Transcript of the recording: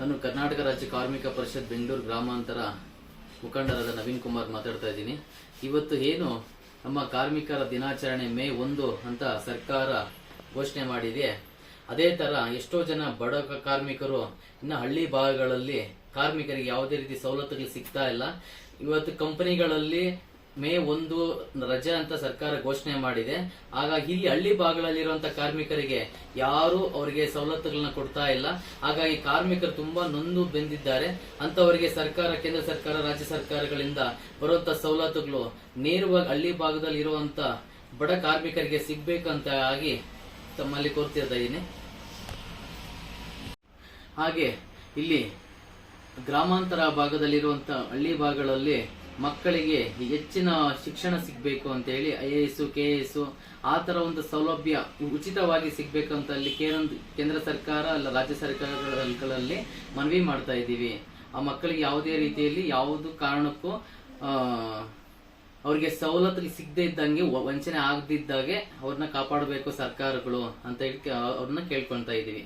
ನಾನು ಕರ್ನಾಟಕ ರಾಜ್ಯ ಕಾರ್ಮಿಕ ಪರಿಷತ್ ಬೆಂಗಳೂರು ಗ್ರಾಮಾಂತರ ಮುಖಂಡರಾದ ನವೀನ್ ಕುಮಾರ್ ಮಾತಾಡ್ತಾ ಇದ್ದೀನಿ. ಇವತ್ತು ಏನು ನಮ್ಮ ಕಾರ್ಮಿಕರ ದಿನಾಚರಣೆ ಮೇ ಒಂದು ಅಂತ ಸರ್ಕಾರ ಘೋಷಣೆ ಮಾಡಿದೆ. ಅದೇ ತರ ಎಷ್ಟೋ ಜನ ಬಡ ಕಾರ್ಮಿಕರು ಇನ್ನು ಹಳ್ಳಿ ಭಾಗಗಳಲ್ಲಿ ಕಾರ್ಮಿಕರಿಗೆ ಯಾವುದೇ ರೀತಿ ಸವಲತ್ತುಗಳು ಸಿಗ್ತಾ ಇಲ್ಲ. ಇವತ್ತು ಕಂಪನಿಗಳಲ್ಲಿ ಮೇ ಒಂದು ರಜೆ ಅಂತ ಸರ್ಕಾರ ಘೋಷಣೆ ಮಾಡಿದೆ. ಹಾಗಾಗಿ ಇಲ್ಲಿ ಹಳ್ಳಿ ಭಾಗಗಳಲ್ಲಿರುವಂತಹ ಕಾರ್ಮಿಕರಿಗೆ ಯಾರು ಅವರಿಗೆ ಸವಲತ್ತುಗಳನ್ನ ಕೊಡ್ತಾ ಇಲ್ಲ. ಹಾಗಾಗಿ ಕಾರ್ಮಿಕರು ತುಂಬಾ ನೊಂದು ಬೆಂದಿದ್ದಾರೆ. ಅಂತವರಿಗೆ ಸರ್ಕಾರ, ಕೇಂದ್ರ ಸರ್ಕಾರ, ರಾಜ್ಯ ಸರ್ಕಾರಗಳಿಂದ ಬರುವಂತ ಸವಲತ್ತುಗಳು ನೇರವಾಗಿ ಹಳ್ಳಿ ಭಾಗದಲ್ಲಿ ಇರುವಂತ ಬಡ ಕಾರ್ಮಿಕರಿಗೆ ಸಿಗ್ಬೇಕಂತ ಆಗಿ ತಮ್ಮಲ್ಲಿ ಕೋರ್ತಿದ್ದೀನಿ ಹಾಗೆ ಇಲ್ಲಿ ಗ್ರಾಮಾಂತರ ಭಾಗದಲ್ಲಿರುವಂತಹ ಹಳ್ಳಿ ಭಾಗಗಳಲ್ಲಿ ಮಕ್ಕಳಿಗೆ ಹೆಚ್ಚಿನ ಶಿಕ್ಷಣ ಸಿಗಬೇಕು ಅಂತ ಹೇಳಿ I A S K S ಆ ತರ ಒಂದು ಸೌಲಭ್ಯ ಉಚಿತವಾಗಿ ಸಿಗಬೇಕು ಅಂತ ಅಲ್ಲಿ ಕೇಂದ್ರ ಸರ್ಕಾರ ಅಲ್ಲ ರಾಜ್ಯ ಸರ್ಕಾರಗಳಲ್ಲಿ ಮನವಿ ಮಾಡ್ತಾ ಇದ್ದೀವಿ. ಆ ಮಕ್ಕಳಿಗೆ ಯಾವುದೇ ರೀತಿಯಲ್ಲಿ ಯಾವುದು ಕಾರಣಕ್ಕೂ ಅವರಿಗೆ ಸವಲತ್ತು ಸಿಗದೇ ಇದ್ದಂಗೆ ವಂಚನೆ ಆಗದಿದ್ದಾಗೆ ಅವ್ರನ್ನ ಕಾಪಾಡಬೇಕು ಸರ್ಕಾರಗಳು ಅಂತ ಹೇಳಿ ಅವ್ರನ್ನ ಕೇಳ್ಕೊಳ್ತಾ ಇದೀವಿ